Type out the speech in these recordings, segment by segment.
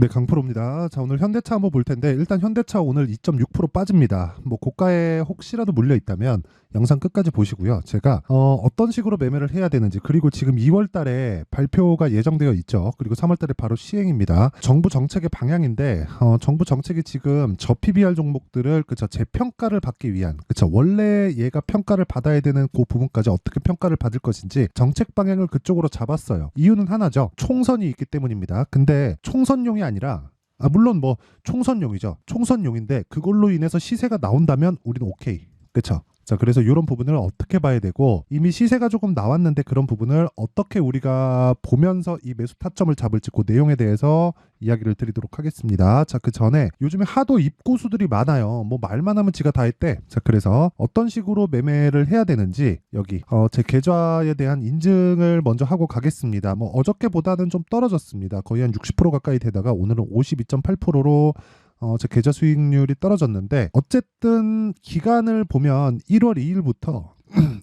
네, 강프로입니다. 자, 오늘 현대차 한번 볼 텐데 일단 현대차 오늘 2.6% 빠집니다. 뭐 고가에 혹시라도 물려 있다면 영상 끝까지 보시고요. 제가 어, 어떤 식으로 매매를 해야 되는지 그리고 지금 2월 달에 발표가 예정되어 있죠. 그리고 3월 달에 바로 시행입니다. 정부 정책의 방향인데 어, 정부 정책이 지금 저PBR 종목들을 그쵸 재평가를 받기 위한 그쵸 원래 얘가 평가를 받아야 되는 그 부분까지 어떻게 평가를 받을 것인지 정책 방향을 그쪽으로 잡았어요. 이유는 하나죠. 총선이 있기 때문입니다. 근데 총선용이 아니라 아 물론 뭐 총선용이죠. 총선용인데 그걸로 인해서 시세가 나온다면 우리는 오케이. 그쵸? 자, 그래서 이런 부분을 어떻게 봐야 되고 이미 시세가 조금 나왔는데 그런 부분을 어떻게 우리가 보면서 이 매수 타점을 잡을지 그 내용에 대해서 이야기를 드리도록 하겠습니다. 자, 그 전에 요즘에 하도 입고수들이 많아요. 뭐 말만 하면 지가 다 했대. 자, 그래서 어떤 식으로 매매를 해야 되는지 여기 어, 제 계좌에 대한 인증을 먼저 하고 가겠습니다. 뭐 어저께보다는 좀 떨어졌습니다. 거의 한 60% 가까이 되다가 오늘은 52.8%로 어, 제 계좌 수익률이 떨어졌는데 어쨌든 기간을 보면 1월 2일부터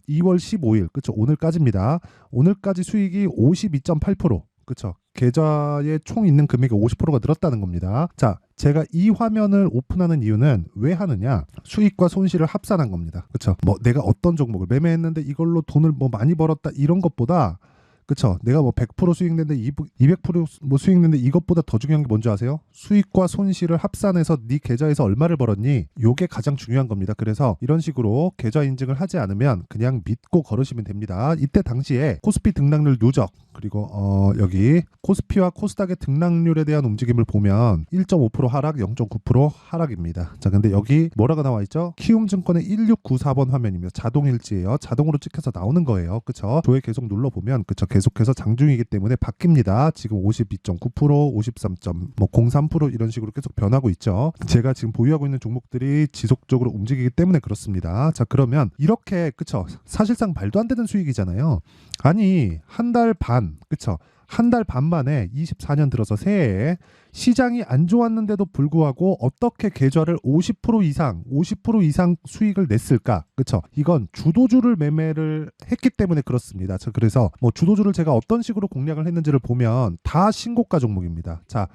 2월 15일 그쵸 오늘까지입니다. 오늘까지 수익이 52.8% 그쵸 계좌에 총 있는 금액이 50%가 늘었다는 겁니다. 자, 제가 이 화면을 오픈하는 이유는 왜 하느냐? 수익과 손실을 합산한 겁니다. 그쵸 뭐 내가 어떤 종목을 매매했는데 이걸로 돈을 뭐 많이 벌었다 이런 것보다 그쵸. 내가 뭐 100% 수익 냈는데 200%뭐 수익 냈는데 이것보다 더 중요한 게 뭔지 아세요? 수익과 손실을 합산해서 네 계좌에서 얼마를 벌었니? 요게 가장 중요한 겁니다. 그래서 이런 식으로 계좌 인증을 하지 않으면 그냥 믿고 걸으시면 됩니다. 이때 당시에 코스피 등락률 누적 그리고 어 여기 코스피와 코스닥의 등락률에 대한 움직임을 보면 1.5% 하락, 0.9% 하락입니다. 자, 근데 여기 뭐라고 나와 있죠? 키움증권의 1694번 화면이며 자동 일지예요. 자동으로 찍혀서 나오는 거예요. 그쵸? 조회 계속 눌러 보면 그쵸? 계속해서 장중이기 때문에 바뀝니다. 지금 52.9%, 53.03% 이런 식으로 계속 변하고 있죠. 제가 지금 보유하고 있는 종목들이 지속적으로 움직이기 때문에 그렇습니다. 자, 그러면 이렇게 그쵸? 사실상 말도 안 되는 수익이잖아요. 아니, 한 달 반, 그쵸? 한 달 반 만에 24년 들어서 새해에 시장이 안 좋았는데도 불구하고 어떻게 계좌를 50% 이상, 50% 이상 수익을 냈을까? 그쵸? 이건 주도주를 매매를 했기 때문에 그렇습니다. 자, 그래서 뭐 주도주를 제가 어떤 식으로 공략을 했는지를 보면 다 신고가 종목입니다. 자,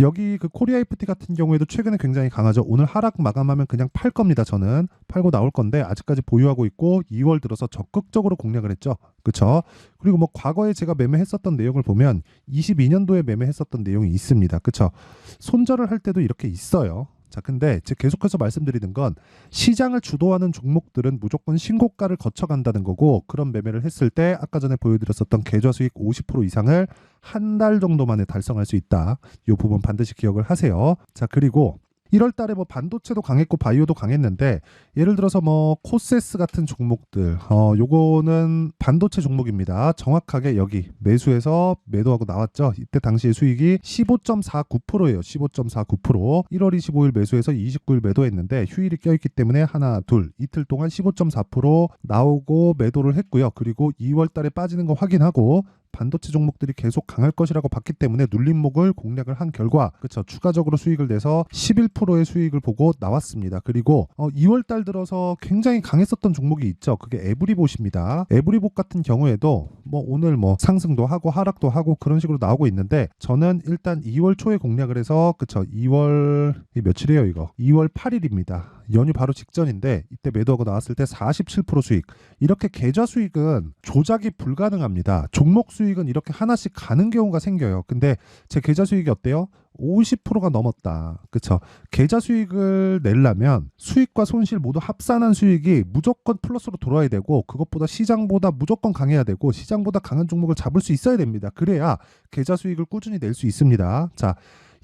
여기 그 코리아 이프티 같은 경우에도 최근에 굉장히 강하죠. 오늘 하락 마감하면 그냥 팔 겁니다. 저는 팔고 나올 건데 아직까지 보유하고 있고 2월 들어서 적극적으로 공략을 했죠. 그쵸? 그리고 뭐 과거에 제가 매매했었던 내용을 보면 22년도에 매매했었던 내용이 있습니다. 그 쵸? 손절을 할 때도 이렇게 있어요. 자, 근데 계속해서 말씀드리는 건 시장을 주도하는 종목들은 무조건 신고가를 거쳐간다는 거고 그런 매매를 했을 때 아까 전에 보여드렸었던 계좌 수익 50% 이상을 한 달 정도 만에 달성할 수 있다. 이 부분 반드시 기억을 하세요. 자, 그리고 1월 달에 뭐 반도체도 강했고 바이오도 강했는데 예를 들어서 뭐 코세스 같은 종목들 어 요거는 반도체 종목입니다. 정확하게 여기 매수해서 매도하고 나왔죠. 이때 당시의 수익이 15.49%예요. 15.49% 1월 25일 매수해서 29일 매도했는데 휴일이 껴있기 때문에 하나 둘 이틀 동안 15.4% 나오고 매도를 했고요. 그리고 2월 달에 빠지는 거 확인하고 반도체 종목들이 계속 강할 것이라고 봤기 때문에 눌림목을 공략을 한 결과 그쵸 추가적으로 수익을 내서 11%의 수익을 보고 나왔습니다. 그리고 어, 2월 달 들어서 굉장히 강했었던 종목이 있죠. 그게 에브리봇입니다. 에브리봇 같은 경우에도 뭐 오늘 뭐 상승도 하고 하락도 하고 그런 식으로 나오고 있는데 저는 일단 2월 초에 공략을 해서 그쵸 2월 며칠이에요 이거 2월 8일입니다. 연휴 바로 직전인데 이때 매도하고 나왔을 때 47% 수익. 이렇게 계좌 수익은 조작이 불가능합니다. 종목 수익은 이렇게 하나씩 가는 경우가 생겨요. 근데 제 계좌 수익이 어때요? 50%가 넘었다. 그쵸? 계좌 수익을 내려면 수익과 손실 모두 합산한 수익이 무조건 플러스로 돌아야 되고 그것보다 시장보다 무조건 강해야 되고 시장보다 강한 종목을 잡을 수 있어야 됩니다. 그래야 계좌 수익을 꾸준히 낼 수 있습니다. 자,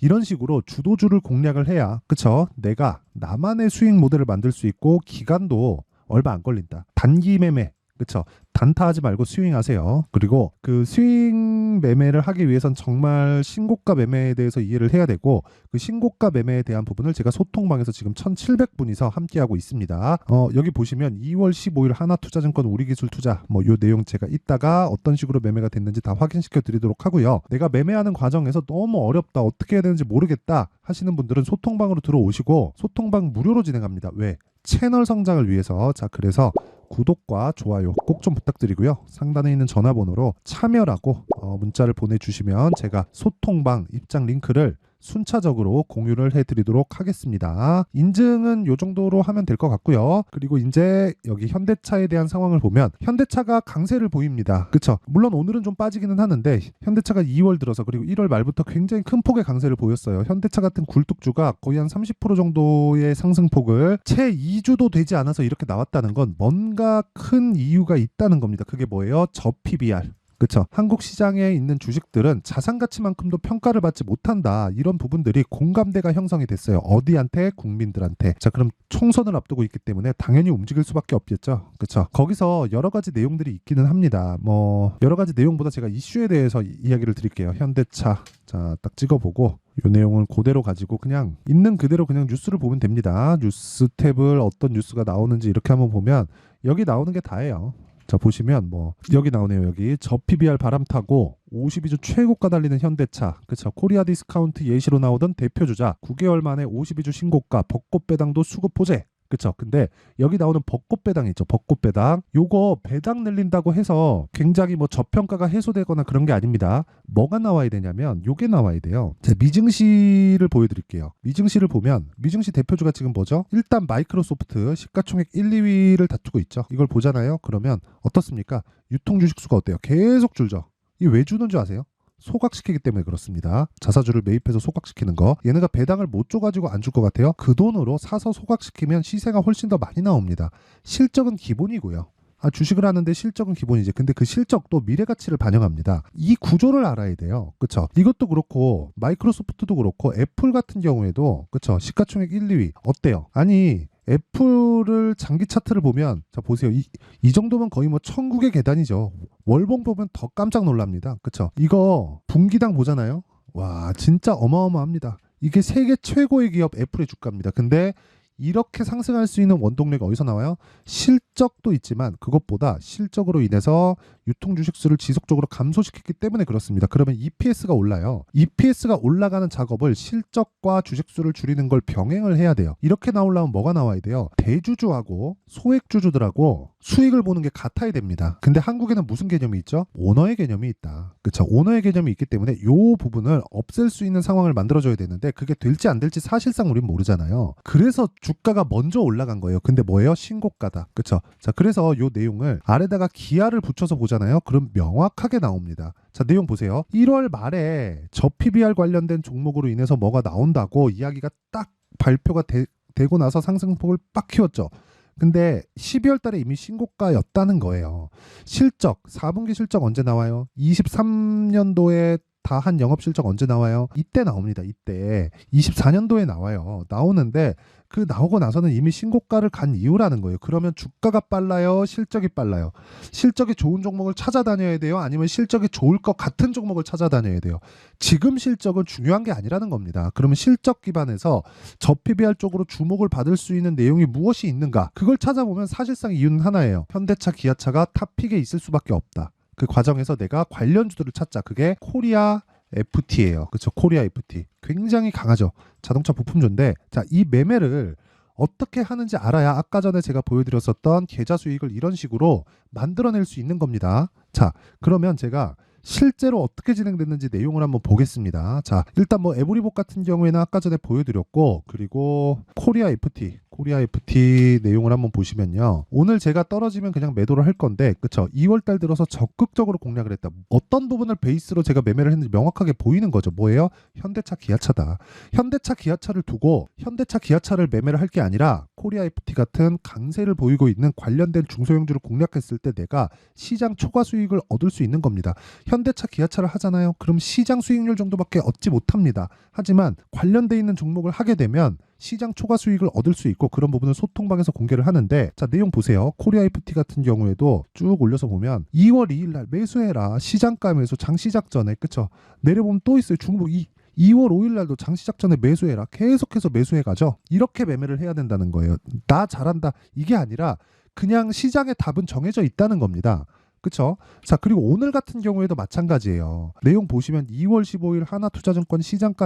이런 식으로 주도주를 공략을 해야 그쵸 내가 나만의 수익 모델을 만들 수 있고 기간도 얼마 안 걸린다 단기 매매 그쵸 단타하지 말고 스윙하세요. 그리고 그 스윙 매매를 하기 위해선 정말 신고가 매매에 대해서 이해를 해야 되고 그 신고가 매매에 대한 부분을 제가 소통방에서 지금 1,700분이서 함께하고 있습니다. 어, 여기 보시면 2월 15일 하나투자증권 우리기술 투자 뭐 요 내용 제가 이따가 어떤 식으로 매매가 됐는지 다 확인시켜 드리도록 하고요. 내가 매매하는 과정에서 너무 어렵다 어떻게 해야 되는지 모르겠다 하시는 분들은 소통방으로 들어오시고 소통방 무료로 진행합니다. 왜? 채널 성장을 위해서 자 그래서 구독과 좋아요 꼭 좀 부탁드리고요. 상단에 있는 전화번호로 참여라고 어, 문자를 보내주시면 제가 소통방 입장 링크를 순차적으로 공유를 해드리도록 하겠습니다. 인증은 요 정도로 하면 될 것 같고요. 그리고 이제 여기 현대차에 대한 상황을 보면 현대차가 강세를 보입니다. 그쵸? 물론 오늘은 좀 빠지기는 하는데 현대차가 2월 들어서 그리고 1월 말부터 굉장히 큰 폭의 강세를 보였어요. 현대차 같은 굴뚝주가 거의 한 30% 정도의 상승폭을 채 2주도 되지 않아서 이렇게 나왔다는 건 뭔가 큰 이유가 있다는 겁니다. 그게 뭐예요? 저 PBR. 그렇죠. 한국 시장에 있는 주식들은 자산 가치만큼도 평가를 받지 못한다. 이런 부분들이 공감대가 형성이 됐어요. 어디한테? 국민들한테. 자, 그럼 총선을 앞두고 있기 때문에 당연히 움직일 수밖에 없겠죠. 그렇죠. 거기서 여러 가지 내용들이 있기는 합니다. 뭐 여러 가지 내용보다 제가 이슈에 대해서 이- 이야기를 드릴게요. 현대차. 자, 딱 찍어보고 이 내용을 그대로 가지고 그냥 있는 그대로 그냥 뉴스를 보면 됩니다. 뉴스 탭을 어떤 뉴스가 나오는지 이렇게 한번 보면 여기 나오는 게 다예요. 자 보시면 뭐 여기 나오네요 여기. 저 PBR 바람 타고 52주 최고가 달리는 현대차. 그쵸 코리아 디스카운트 예시로 나오던 대표 주자. 9개월 만에 52주 신고가 벚꽃 배당도 수급 호재 그쵸? 근데 여기 나오는 벚꽃 배당 있죠. 벚꽃 배당. 요거 배당 늘린다고 해서 굉장히 뭐 저평가가 해소되거나 그런 게 아닙니다. 뭐가 나와야 되냐면 요게 나와야 돼요. 자 미증시를 보여드릴게요. 미증시를 보면 미증시 대표주가 지금 뭐죠? 일단 마이크로소프트 시가총액 1, 2위를 다투고 있죠. 이걸 보잖아요. 그러면 어떻습니까? 유통 주식수가 어때요? 계속 줄죠. 이 왜 주는 줄 아세요 소각시키기 때문에 그렇습니다. 자사주를 매입해서 소각시키는 거. 얘네가 배당을 못 줘가지고 안 줄 것 같아요. 그 돈으로 사서 소각시키면 시세가 훨씬 더 많이 나옵니다. 실적은 기본이고요. 아, 주식을 하는데 실적은 기본이지. 근데 그 실적도 미래 가치를 반영합니다. 이 구조를 알아야 돼요. 그쵸? 이것도 그렇고, 마이크로소프트도 그렇고, 애플 같은 경우에도, 그쵸? 시가총액 1, 2위. 어때요? 아니, 애플을 장기 차트를 보면, 자, 보세요. 이, 이 정도면 거의 뭐 천국의 계단이죠. 월봉 보면 더 깜짝 놀랍니다. 그쵸? 이거 분기당 보잖아요. 와, 진짜 어마어마합니다. 이게 세계 최고의 기업 애플의 주가입니다. 근데 이렇게 상승할 수 있는 원동력이 어디서 나와요? 실적도 있지만 그것보다 실적으로 인해서 유통 주식수를 지속적으로 감소시켰기 때문에 그렇습니다. 그러면 EPS가 올라요. EPS가 올라가는 작업을 실적과 주식수를 줄이는 걸 병행을 해야 돼요. 이렇게 나오려면 뭐가 나와야 돼요? 대주주하고 소액주주들하고 수익을 보는 게 같아야 됩니다. 근데 한국에는 무슨 개념이 있죠? 오너의 개념이 있다. 그렇죠? 오너의 개념이 있기 때문에 이 부분을 없앨 수 있는 상황을 만들어줘야 되는데 그게 될지 안 될지 사실상 우린 모르잖아요. 그래서 주가가 먼저 올라간 거예요. 근데 뭐예요? 신고가다. 그렇죠? 자, 그래서 이 내용을 아래다가 기하를 붙여서 보 잖아요. 그럼 명확하게 나옵니다. 자, 내용 보세요. 1월 말에 저 PBR 관련된 종목으로 인해서 뭐가 나온다고 이야기가 딱 발표가 되, 되고 나서 상승폭을 빡 키웠죠. 근데 12월 달에 이미 신고가였다는 거예요. 실적, 4분기 실적 언제 나와요? 23년도에 다 한 영업 실적 언제 나와요? 이때 나옵니다. 이때 24년도에 나와요. 나오는데 그 나오고 나서는 이미 신고가를 간 이유라는 거예요. 그러면 주가가 빨라요, 실적이 빨라요. 실적이 좋은 종목을 찾아다녀야 돼요, 아니면 실적이 좋을 것 같은 종목을 찾아다녀야 돼요. 지금 실적은 중요한 게 아니라는 겁니다. 그러면 실적 기반에서 저 PBR 쪽으로 주목을 받을 수 있는 내용이 무엇이 있는가? 그걸 찾아보면 사실상 이유는 하나예요. 현대차, 기아차가 탑픽에 있을 수밖에 없다. 그 과정에서 내가 관련주들을 찾자. 그게 코리아 FT예요. 그렇죠. 코리아 FT. 굉장히 강하죠. 자동차 부품주인데 자, 이 매매를 어떻게 하는지 알아야 아까 전에 제가 보여드렸었던 계좌 수익을 이런 식으로 만들어낼 수 있는 겁니다. 자, 그러면 제가 실제로 어떻게 진행됐는지 내용을 한번 보겠습니다. 자, 일단 뭐 에브리복 같은 경우에는 아까 전에 보여드렸고, 그리고 코리아 FT, 코리아 FT 내용을 한번 보시면요. 오늘 제가 떨어지면 그냥 매도를 할 건데, 그쵸? 2월달 들어서 적극적으로 공략을 했다. 어떤 부분을 베이스로 제가 매매를 했는지 명확하게 보이는 거죠. 뭐예요? 현대차, 기아차다. 현대차, 기아차를 두고 현대차, 기아차를 매매를 할 게 아니라 코리아 FT 같은 강세를 보이고 있는 관련된 중소형주를 공략했을 때 내가 시장 초과 수익을 얻을 수 있는 겁니다. 현대차, 기아차를 하잖아요. 그럼 시장 수익률 정도밖에 얻지 못합니다. 하지만 관련돼 있는 종목을 하게 되면 시장 초과 수익을 얻을 수 있고 그런 부분을 소통방에서 공개를 하는데 자 내용 보세요. 코리아 FT 같은 경우에도 쭉 올려서 보면 2월 2일 날 매수해라. 시장가 매수 장 시작 전에 그쵸? 내려보면 또 있어요. 중국 이 2월 5일 날도 장 시작 전에 매수해라. 계속해서 매수해 가죠. 이렇게 매매를 해야 된다는 거예요. 나 잘한다. 이게 아니라 그냥 시장의 답은 정해져 있다는 겁니다 그쵸? 자, 그리고 오늘 같은 경우에도 마찬가지예요. 내용 보시면 2월 15일 하나투자증권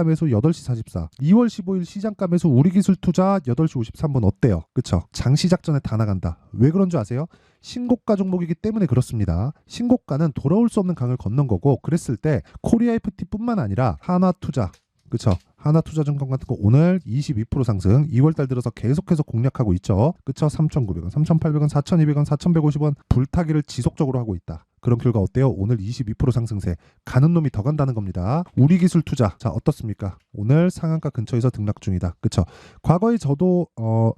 매수 8시 44. 2월 15일 시장가 매수 우리기술투자 8시 53분 어때요? 그쵸? 장시작 전에 다 나간다. 왜 그런 줄 아세요? 신고가 종목이기 때문에 그렇습니다. 신고가는 돌아올 수 없는 강을 건넌 거고 그랬을 때 코리아 FT뿐만 아니라 하나투자 그쵸? 하나투자증권 같은 거 오늘 22% 상승 2월달 들어서 계속해서 공략하고 있죠. 그쵸? 3,900원, 3,800원, 4,200원, 4,150원 불타기를 지속적으로 하고 있다. 그런 결과 어때요? 오늘 22% 상승세 가는 놈이 더 간다는 겁니다. 우리 기술 투자 자 어떻습니까? 오늘 상한가 근처에서 등락 중이다. 그쵸? 과거에 저도 어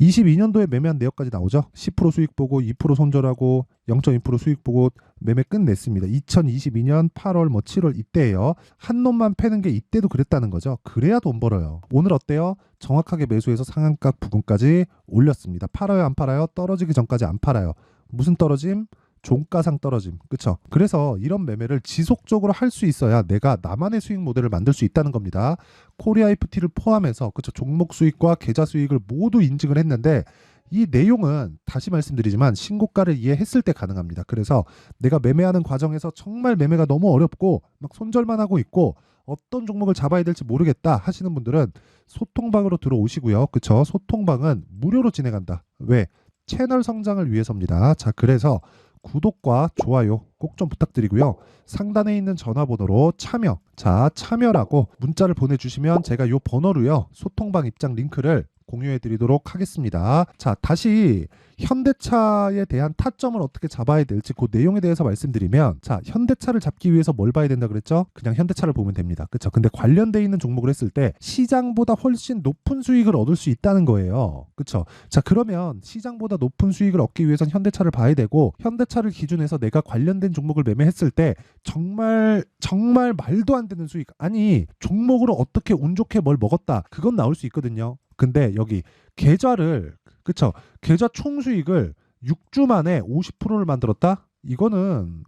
22년도에 매매한 내역까지 나오죠. 10% 수익 보고 2% 손절하고 0.2% 수익 보고 매매 끝냈습니다. 2022년 8월 뭐 7월 이때예요. 한 놈만 패는 게 이때도 그랬다는 거죠. 그래야 돈 벌어요. 오늘 어때요? 정확하게 매수해서 상한가 부근까지 올렸습니다. 팔아요, 안 팔아요? 떨어지기 전까지 안 팔아요. 무슨 떨어짐? 종가상 떨어짐. 그쵸? 그래서 이런 매매를 지속적으로 할 수 있어야 내가 나만의 수익 모델을 만들 수 있다는 겁니다. 코리아 FT를 포함해서 그쵸? 종목 수익과 계좌 수익을 모두 인증을 했는데 이 내용은 다시 말씀드리지만 신고가를 이해했을 때 가능합니다. 그래서 내가 매매하는 과정에서 정말 매매가 너무 어렵고 막 손절만 하고 있고 어떤 종목을 잡아야 될지 모르겠다 하시는 분들은 소통방으로 들어오시고요. 그쵸? 소통방은 무료로 진행한다. 왜? 채널 성장을 위해서입니다. 자, 그래서 구독과 좋아요 꼭 좀 부탁드리고요. 상단에 있는 전화번호로 참여, 자, 참여라고 문자를 보내주시면 제가 요 번호로요. 소통방 입장 링크를 공유해 드리도록 하겠습니다. 자, 다시 현대차에 대한 타점을 어떻게 잡아야 될지 그 내용에 대해서 말씀드리면 자, 현대차를 잡기 위해서 뭘 봐야 된다 그랬죠? 그냥 현대차를 보면 됩니다. 그렇죠? 근데 관련돼 있는 종목을 했을 때 시장보다 훨씬 높은 수익을 얻을 수 있다는 거예요. 그렇죠? 자, 그러면 시장보다 높은 수익을 얻기 위해선 현대차를 봐야 되고 현대차를 기준해서 내가 관련된 종목을 매매했을 때 정말 정말 말도 안 되는 수익 아니 종목으로 어떻게 운 좋게 뭘 먹었다 그건 나올 수 있거든요. 근데 여기 계좌를 그쵸 계좌 총 수익을 6주 만에 50%를 만들었다? 이거는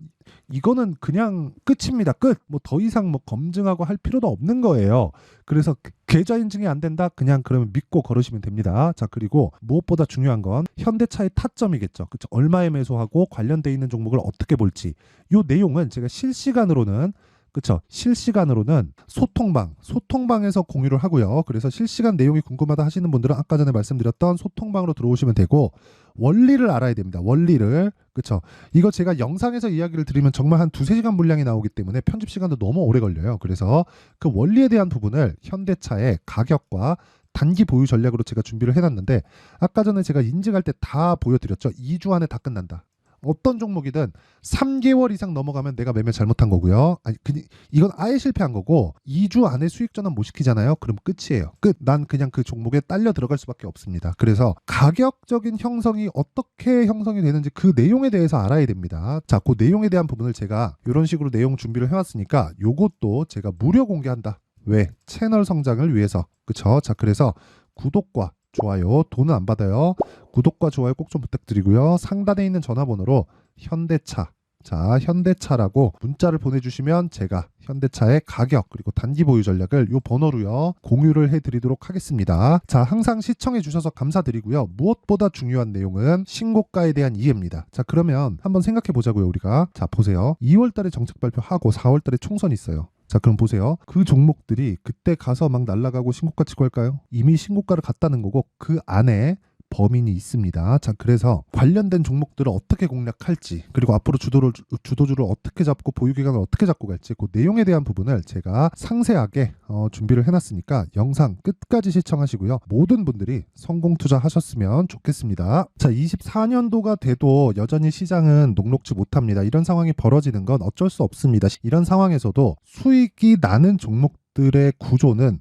이거는 그냥 끝입니다. 끝. 뭐 더 이상 뭐 검증하고 할 필요도 없는 거예요. 그래서 계좌 인증이 안 된다? 그냥 그러면 믿고 걸으시면 됩니다. 자, 그리고 무엇보다 중요한 건 현대차의 타점이겠죠. 그쵸 얼마에 매수하고 관련돼 있는 종목을 어떻게 볼지. 요 내용은 제가 실시간으로는 그쵸? 실시간으로는 소통방 소통방에서 공유를 하고요. 그래서 실시간 내용이 궁금하다 하시는 분들은 아까 전에 말씀드렸던 소통방으로 들어오시면 되고 원리를 알아야 됩니다. 원리를. 그쵸? 이거 제가 영상에서 이야기를 드리면 정말 한 두세 시간 분량이 나오기 때문에 편집 시간도 너무 오래 걸려요. 그래서 그 원리에 대한 부분을 현대차의 가격과 단기 보유 전략으로 제가 준비를 해놨는데 아까 전에 제가 인증할 때 다 보여드렸죠? 2주 안에 다 끝난다 어떤 종목이든 3개월 이상 넘어가면 내가 매매 잘못한 거고요. 아니, 그, 이건 아예 실패한 거고 2주 안에 수익 전환 못 시키잖아요. 그럼 끝이에요. 끝. 난 그냥 그 종목에 딸려 들어갈 수밖에 없습니다. 그래서 가격적인 형성이 어떻게 형성이 되는지 그 내용에 대해서 알아야 됩니다. 자, 그 내용에 대한 부분을 제가 이런 식으로 내용 준비를 해왔으니까 요것도 제가 무료 공개한다. 왜? 채널 성장을 위해서. 그쵸? 자, 그래서 구독과 좋아요 돈은 안 받아요. 구독과 좋아요 꼭 좀 부탁드리고요. 상단에 있는 전화번호로 현대차. 자 현대차라고 문자를 보내주시면 제가 현대차의 가격 그리고 단기 보유 전략을 요 번호로요 공유를 해드리도록 하겠습니다. 자 항상 시청해 주셔서 감사드리고요. 무엇보다 중요한 내용은 신고가에 대한 이해입니다. 자 그러면 한번 생각해 보자고요 우리가. 자 보세요. 2월달에 정책 발표하고 4월달에 총선 있어요 자 그럼 보세요. 그 종목들이 그때 가서 막 날아가고 신고가 치고 할까요? 이미 신고가를 갔다는 거고 그 안에 범인이 있습니다. 자, 그래서 관련된 종목들을 어떻게 공략할지, 그리고 앞으로 주도를, 주도주를 어떻게 잡고 보유기간을 어떻게 잡고 갈지, 그 내용에 대한 부분을 제가 상세하게 어, 준비를 해놨으니까 영상 끝까지 시청하시고요. 모든 분들이 성공 투자하셨으면 좋겠습니다. 자, 24년도가 돼도 여전히 시장은 녹록지 못합니다. 이런 상황이 벌어지는 건 어쩔 수 없습니다. 이런 상황에서도 수익이 나는 종목들의 구조는